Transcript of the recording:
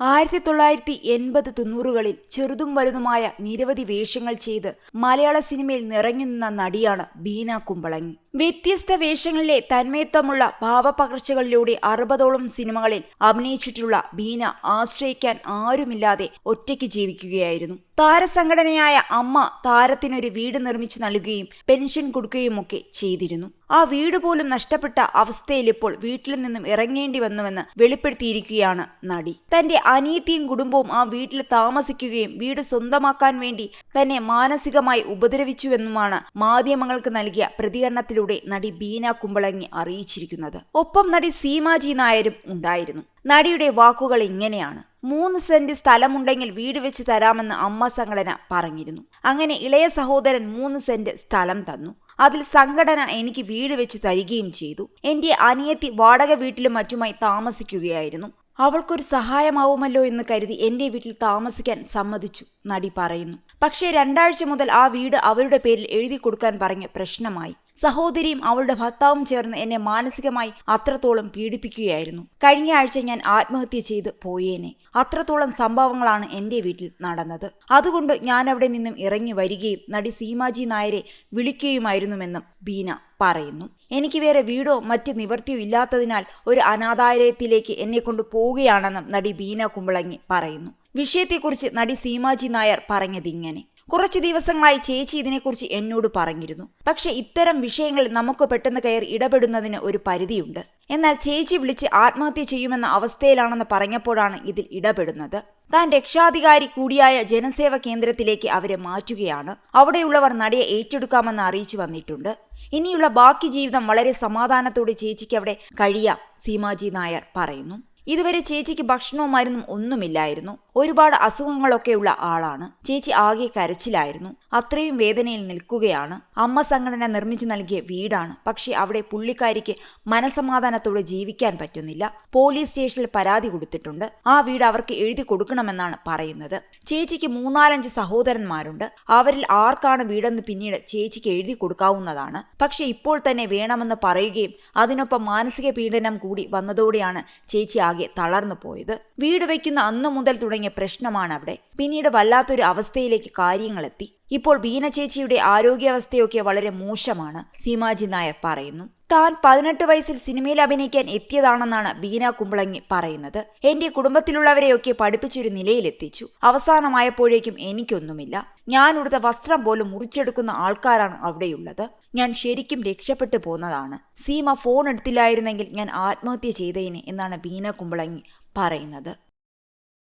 ആയിരത്തി തൊള്ളായിരത്തി എൺപത് തൊണ്ണൂറുകളിൽ ചെറുതും വലുതുമായ നിരവധി വേഷങ്ങൾ ചെയ്ത് മലയാള സിനിമയിൽ നിറഞ്ഞു നിന്ന നടിയാണ് ബീന കുമ്പളങ്ങി. വ്യത്യസ്ത വേഷങ്ങളിലെ തന്മയത്വമുള്ള ഭാവപകർച്ചകളിലൂടെ അറുപതോളം സിനിമകളിൽ അഭിനയിച്ചിട്ടുള്ള ബീന ആശ്രയിക്കാൻ ആരുമില്ലാതെ ഒറ്റയ്ക്ക് ജീവിക്കുകയായിരുന്നു. താരസംഘടനയായ അമ്മ താരത്തിനൊരു വീട് നിർമ്മിച്ചു നൽകുകയും പെൻഷൻ കൊടുക്കുകയുമൊക്കെ ചെയ്തിരുന്നു. ആ വീട് പോലും നഷ്ടപ്പെട്ട അവസ്ഥയിൽ ഇപ്പോൾ വീട്ടിൽ നിന്നും ഇറങ്ങേണ്ടി വന്നുവെന്ന് വെളിപ്പെടുത്തിയിരിക്കുകയാണ് നടി. തന്റെ അനിയത്തിയും കുടുംബവും ആ വീട്ടിൽ താമസിക്കുകയും വീട് സ്വന്തമാക്കാൻ വേണ്ടി തന്നെ മാനസികമായി ഉപദ്രവിച്ചുവെന്നുമാണ് മാധ്യമങ്ങൾക്ക് നൽകിയ പ്രതികരണത്തിലൂടെ നടി ബീന കുമ്പളങ്ങി അറിയിച്ചിരിക്കുന്നത്. ഒപ്പം നടി സീമാജി നായരും ഉണ്ടായിരുന്നു. നടിയുടെ വാക്കുകൾ ഇങ്ങനെയാണ്. മൂന്ന് സെന്റ് സ്ഥലമുണ്ടെങ്കിൽ വീട് വെച്ച് തരാമെന്ന് അമ്മ സംഘടന പറഞ്ഞിരുന്നു. അങ്ങനെ ഇളയ സഹോദരൻ മൂന്ന് സെന്റ് സ്ഥലം തന്നു. അതിൽ സംഘടന എനിക്ക് വീട് വെച്ച് തരികയും ചെയ്തു. എന്റെ അനിയത്തി വാടക വീട്ടിലും മറ്റുമായി താമസിക്കുകയായിരുന്നു. അവൾക്കൊരു സഹായമാവുമല്ലോ എന്ന് കരുതി എന്റെ വീട്ടിൽ താമസിക്കാൻ സമ്മതിച്ചു നടി പറയുന്നു. പക്ഷേ രണ്ടാഴ്ച മുതൽ ആ വീട് അവരുടെ പേരിൽ എഴുതി കൊടുക്കാൻ പറഞ്ഞ് പ്രശ്നമായി. സഹോദരിയും അവളുടെ ഭർത്താവും ചേർന്ന് എന്നെ മാനസികമായി അത്രത്തോളം പീഡിപ്പിക്കുകയായിരുന്നു. കഴിഞ്ഞ ആഴ്ച ഞാൻ ആത്മഹത്യ ചെയ്ത് പോയേനെ. അത്രത്തോളം സംഭവങ്ങളാണ് എന്റെ വീട്ടിൽ നടന്നത്. അതുകൊണ്ട് ഞാൻ അവിടെ നിന്നും ഇറങ്ങി വരികയും നടി സീമാജി നായരെ വിളിക്കുകയുമായിരുന്നുവെന്നും ബീന പറയുന്നു. എനിക്ക് വേറെ വീടോ മറ്റ് നിവർത്തിയോ ഇല്ലാത്തതിനാൽ ഒരു അനാഥാലയത്തിലേക്ക് എന്നെ കൊണ്ട് പോവുകയാണെന്നും നടി ബീന കുമ്പളങ്ങി പറയുന്നു. വിഷയത്തെക്കുറിച്ച് നടി സീമാജി നായർ പറഞ്ഞതിങ്ങനെ. കുറച്ച് ദിവസങ്ങളായി ചേച്ചി ഇതിനെക്കുറിച്ച് എന്നോട് പറഞ്ഞിരുന്നു. പക്ഷെ ഇത്തരം വിഷയങ്ങളിൽ നമുക്ക് പെട്ടെന്ന് കയറി ഇടപെടുന്നതിന് ഒരു പരിധിയുണ്ട്. എന്നാൽ ചേച്ചി വിളിച്ച് ആത്മഹത്യ ചെയ്യുമെന്ന അവസ്ഥയിലാണെന്ന് പറഞ്ഞപ്പോഴാണ് ഇതിൽ ഇടപെടുന്നത്. താൻ രക്ഷാധികാരി കൂടിയായ ജനസേവ കേന്ദ്രത്തിലേക്ക് അവരെ മാറ്റുകയാണ്. അവിടെയുള്ളവർ നടിയെ ഏറ്റെടുക്കാമെന്ന് അറിയിച്ചു വന്നിട്ടുണ്ട്. ഇനിയുള്ള ബാക്കി ജീവിതം വളരെ സമാധാനത്തോടെ ചേച്ചിക്ക് അവിടെ കഴിയാം സീമാജി നായർ പറയുന്നു. ഇതുവരെ ചേച്ചിക്ക് ഭക്ഷണവും മരുന്നും ഒന്നുമില്ലായിരുന്നു. ഒരുപാട് അസുഖങ്ങളൊക്കെയുള്ള ആളാണ്. ചേച്ചി ആകെ കരച്ചിലായിരുന്നു. അത്രയും വേദനയിൽ നിൽക്കുകയാണ്. അമ്മ സംഘടന നിർമ്മിച്ചു നൽകിയ വീടാണ്. പക്ഷേ അവിടെ പുള്ളിക്കാരിക്ക് മനസമാധാനത്തോടെ ജീവിക്കാൻ പറ്റുന്നില്ല. പോലീസ് സ്റ്റേഷനിൽ പരാതി കൊടുത്തിട്ടുണ്ട്. ആ വീട് അവർക്ക് എഴുതി കൊടുക്കണമെന്നാണ് പറയുന്നത്. ചേച്ചിക്ക് മൂന്നാലഞ്ച് സഹോദരന്മാരുണ്ട്. അവരിൽ ആർക്കാണ് വീടെന്ന് പിന്നീട് ചേച്ചിക്ക് എഴുതി കൊടുക്കാവുന്നതാണ്. പക്ഷേ ഇപ്പോൾ തന്നെ വേണമെന്ന് പറയുകയും അതിനൊപ്പം മാനസിക പീഡനം കൂടി വന്നതോടെയാണ് ചേച്ചി ആകെ തളർന്നു പോയത്. വീട് വയ്ക്കുന്ന അന്നു മുതൽ തുടങ്ങിയ പ്രശ്നമാണ് അവിടെ. പിന്നീട് വല്ലാത്തൊരു അവസ്ഥയിലേക്ക് കാര്യങ്ങളെത്തി. ഇപ്പോൾ ബീന ചേച്ചിയുടെ ആരോഗ്യാവസ്ഥയൊക്കെ വളരെ മോശമാണ് സീമാജി നായർ പറയുന്നു. താൻ പതിനെട്ട് വയസ്സിൽ സിനിമയിൽ അഭിനയിക്കാൻ എത്തിയതാണെന്നാണ് ബീന കുമ്പളങ്ങി പറയുന്നത്. എന്റെ കുടുംബത്തിലുള്ളവരെയൊക്കെ പഠിപ്പിച്ചൊരു നിലയിലെത്തിച്ചു. അവസാനമായപ്പോഴേക്കും എനിക്കൊന്നുമില്ല. ഞാൻ ഉടുത്ത വസ്ത്രം പോലും മുറിച്ചെടുക്കുന്ന ആൾക്കാരാണ് അവിടെയുള്ളത്. ഞാൻ ശരിക്കും രക്ഷപ്പെട്ടു പോന്നതാണ്. സീമ ഫോൺ എടുത്തില്ലായിരുന്നെങ്കിൽ ഞാൻ ആത്മഹത്യ ചെയ്തേനെ എന്നാണ് ബീന കുമ്പളങ്ങി പറയുന്നത്.